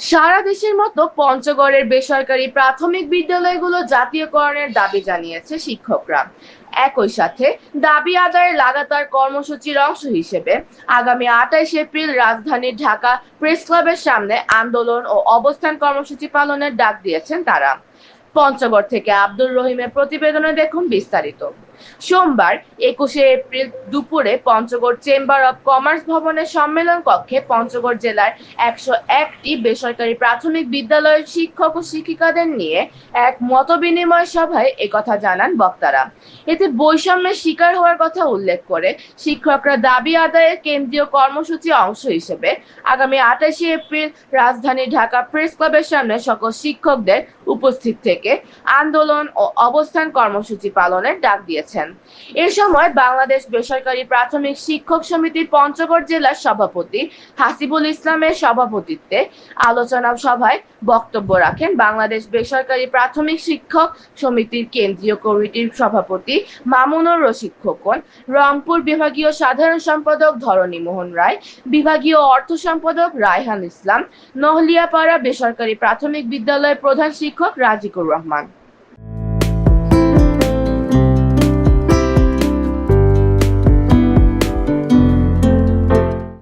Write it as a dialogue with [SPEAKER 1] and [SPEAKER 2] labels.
[SPEAKER 1] সারা দেশের মতো পঞ্চগড়ের বেসরকারি প্রাথমিক বিদ্যালয়গুলো জাতীয়করণের দাবি জানিয়েছে শিক্ষকরা। একই সাথে দাবি আদায়ের লাগাতার কর্মসূচির অংশ হিসেবে আগামী আঠাইশ এপ্রিল রাজধানীর ঢাকা প্রেস ক্লাবের সামনে আন্দোলন ও অবস্থান কর্মসূচি পালনের ডাক দিয়েছেন তারা। পঞ্চগড় থেকে আব্দুর রহিমের প্রতিবেদনে দেখুন বিস্তারিত। সোমবার একুশে এপ্রিল দুপুরে পঞ্চগড় চেম্বার অব কমার্স ভবনের সম্মেলন কক্ষে পঞ্চগড় জেলার একশো একটি বেসরকারি প্রাথমিক বিদ্যালয়ের শিক্ষক ও শিক্ষিকাদের নিয়ে এক মতবিনিময় সভায় একথা জানান বক্তারা। এতে বৈষম্যের শিকার হওয়ার কথা উল্লেখ করে শিক্ষকরা দাবি আদায়ের কেন্দ্রীয় কর্মসূচি অংশ হিসেবে আগামী আঠাশে এপ্রিল রাজধানী ঢাকা প্রেস ক্লাবের সামনে সকল শিক্ষকদের উপস্থিত থেকে আন্দোলন ও অবস্থান কর্মসূচি পালনের ডাক দিয়েছেন। এ সময় বাংলাদেশ বেসরকারি প্রাথমিক শিক্ষক সমিতির পঞ্চগড় জেলার সভাপতি হাসিবুল ইসলামের সভাপতিত্বে আলোচনা সভায় বক্তব্য রাখেন বাংলাদেশ বেসরকারি প্রাথমিক শিক্ষক সমিতির কেন্দ্রীয় কমিটির সভাপতি মামুনুর রশিদ খোকন, রংপুর বিভাগীয় সাধারণ সম্পাদক ধরণী মোহন রায়, বিভাগীয় অর্থ সম্পাদক রায়হান ইসলাম, নহলিয়াপাড়া বেসরকারি প্রাথমিক বিদ্যালয়ের প্রধান শিক্ষক রাজিকুর রহমান।